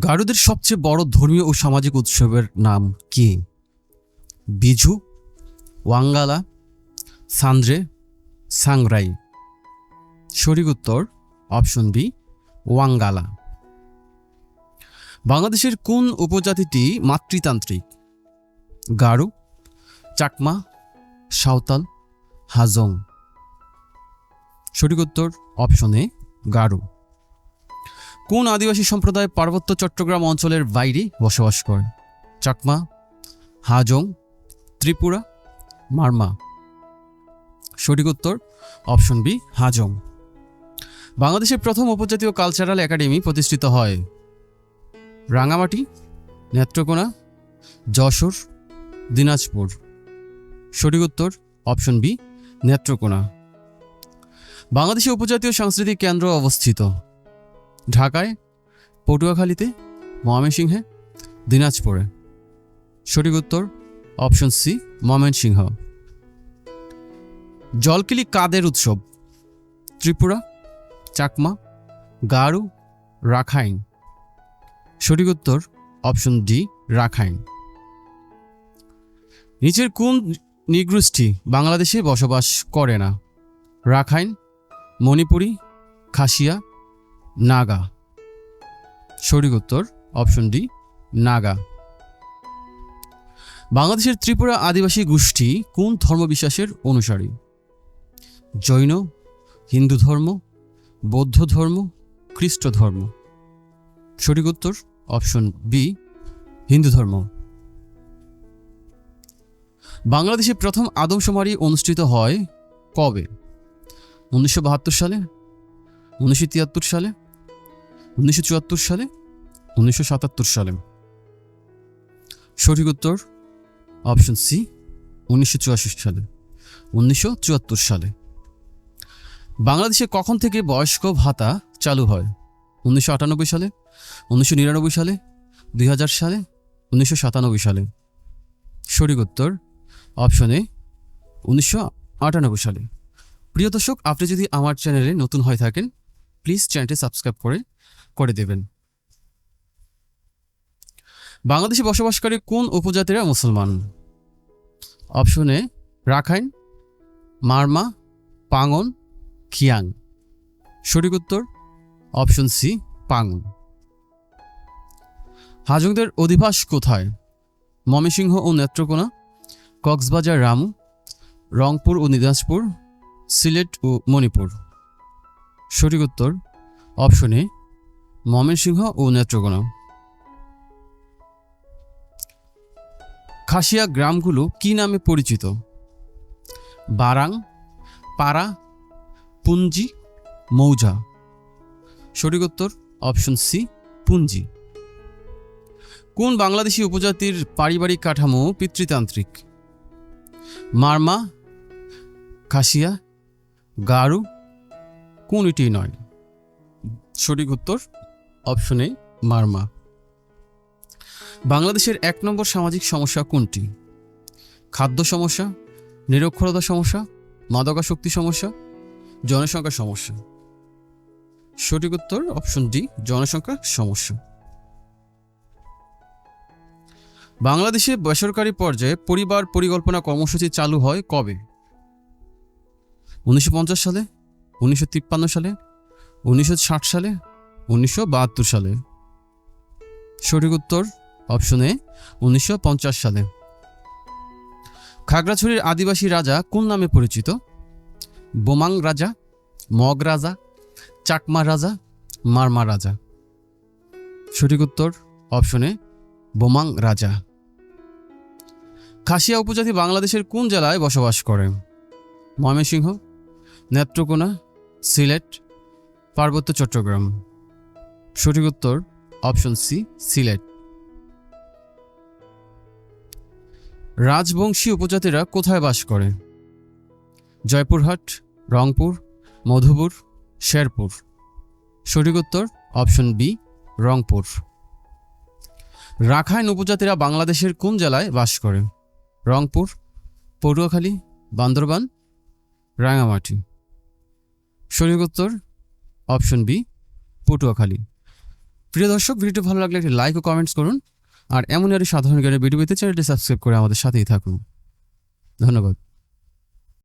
গারুদের সবচেয়ে বড় ধর্মীয় ও সামাজিক উৎসবের নাম কি? বিজু, ওয়াঙ্গালা, সান্দ্রে, সাংরাই। সঠিক উত্তর, অপশন বি, ওয়াঙ্গালা। বাংলাদেশের কোন উপজাতিটি মাতৃতান্ত্রিক? গারু, চাকমা, সাঁওতাল, হাজং। সঠিক উত্তর, অপশন গারু। কোন আদিবাসী সম্প্রদায় পার্বত্য চট্টগ্রাম অঞ্চলের বাইরে বসবাস করে? চাকমা, হাজং, ত্রিপুরা, মারমা। সঠিক উত্তর, অপশন বি, হাজং। বাংলাদেশের প্রথম উপজাতীয় কালচারাল একাডেমি প্রতিষ্ঠিত হয় রাঙামাটি, নেত্রকোনা, যশোর, দিনাজপুর। সঠিক উত্তর, অপশন বি, নেত্রকোনা। বাংলাদেশে উপজাতীয় সাংস্কৃতিক কেন্দ্র অবস্থিত। ঢাকায়, পটুয়াখালীতে, ময়মনসিংহে, দিনাজপুরে। সঠিক উত্তর, অপশন সি, ময়মনসিংহ। জলকিলি কাদের উৎসব? ত্রিপুরা, চাকমা, গারু, রাখাইন। সঠিক উত্তর, অপশন ডি, রাখাইন। নিচের কোন নিগোষ্ঠী বাংলাদেশে বসবাস করে না? রাখাইন, মণিপুরী, খাসিয়া নাগা। সঠিক উত্তর অপশন ডি নাগা। বাংলাদেশের ত্রিপুরা আদিবাসী গোষ্ঠী কোন ধর্মবিশ্বাসের অনুসারী? জৈন, হিন্দু ধর্ম, বৌদ্ধ ধর্ম, খ্রিস্ট ধর্ম। সঠিক উত্তর অপশন বি হিন্দু ধর্ম। বাংলাদেশে প্রথম আদমশুমারি অনুষ্ঠিত হয় কবে? উনিশশো বাহাত্তর সালে, উনিশশো তিয়াত্তর সালে উনিশশো চুয়াত্তর সালে, উনিশশো সাতাত্তর সালে। সঠিক উত্তর অপশন সি উনিশশো সালে, উনিশশো চুয়াত্তর সালে। বাংলাদেশে কখন থেকে বয়স্ক ভাতা চালু হয়? উনিশশো আটানব্বই সালে, উনিশশো নিরানব্বই সালে, দুই হাজার সালে, উনিশশো সাতানব্বই সালে। সঠিক উত্তর অপশন উনিশশো সালে। প্রিয় দর্শক, আপনি যদি আমার চ্যানেলে নতুন হয়ে থাকেন প্লিজ চ্যানেলটি সাবস্ক্রাইব করে করে দেবেন। বাংলাদেশে বসবাসকারী কোন উপজাতিরা মুসলমান? অপশন রাখাইন, মারমা, পাঙ্গন, খিয়াং। সঠিক উত্তর, অপশন সি, পাঙ্গন। হাজংদের অধিবাস কোথায়? ময়মনসিংহ ও নেত্রকোনা, কক্সবাজার, রামু, রংপুর ও দিনাজপুর, সিলেট ও মণিপুর। সঠিক উত্তর, অপশন এ ময়মনসিংহ ও নেত্রকোনা। খাসিয়া গ্রামগুলো কি নামে পরিচিত? বারাং, পাড়া, পুঞ্জি, মৌজা। সঠিক উত্তর অপশন সি, পুঞ্জি। কোন বাংলাদেশি উপজাতির পারিবারিক কাঠামো পিতৃতান্ত্রিক? মারমা, খাসিয়া, গারু কোনটি নয়। সঠিক উত্তর অপশনে মারমা বাংলাদেশের এক নম্বর সামাজিক সমস্যা কোনটি? খাদ্য সমস্যা, নিরক্ষরতা সমস্যা মাদকাশক্তি সমস্যা, জনসংখ্যা সমস্যা? সঠিক উত্তর অপশন ডি জনসংখ্যা সমস্যা। বাংলাদেশে বেসরকারি পর্যায়ে পরিবার পরিকল্পনা কর্মসূচি চালু হয় কবে? উনিশশো পঞ্চাশ সালে, উনিশশো তিপ্পান্ন সালে, উনিশশো ষাট সালে উনিশশো বাহাত্তর সালে। সঠিক উত্তর অপশন উনিশশো সালে। খাগড়াছড়ির আদিবাসী রাজা কোন নামে পরিচিত? বোমাং রাজা, মগ রাজা, চাকমা রাজা, মারমা রাজা। সঠিক উত্তর অপশনে বোমাং রাজা। খাসিয়া উপজাতি বাংলাদেশের কোন জেলায় বসবাস করে? ময়মনসিংহ, নেত্রকোনা, সিলেট, পার্বত্য চট্টগ্রাম। সঠিক উত্তর অপশন সি, সিলেট। রাজবংশী উপজাতিরা কোথায় বাস করে? জয়পুরহাট, রংপুর, মধুপুর, শেরপুর। সঠিক উত্তর অপশন বি, রংপুর। রাখাইন উপজাতিরা বাংলাদেশের কোন জেলায় বাস করে? রংপুর পটুয়াখালী বান্দরবান রাঙামাটি সঠিক উত্তর অপশন বি, পটুয়াখালী। প্রিয় দর্শক, ভিডিওটি ভালো লাগলে একটি লাইক ও কমেন্টস করুন। আর এমন আরও সাধারণ জ্ঞানের ভিডিও পেতে চ্যানেলটি সাবস্ক্রাইব করে আমাদের সাথেই থাকুন। ধন্যবাদ।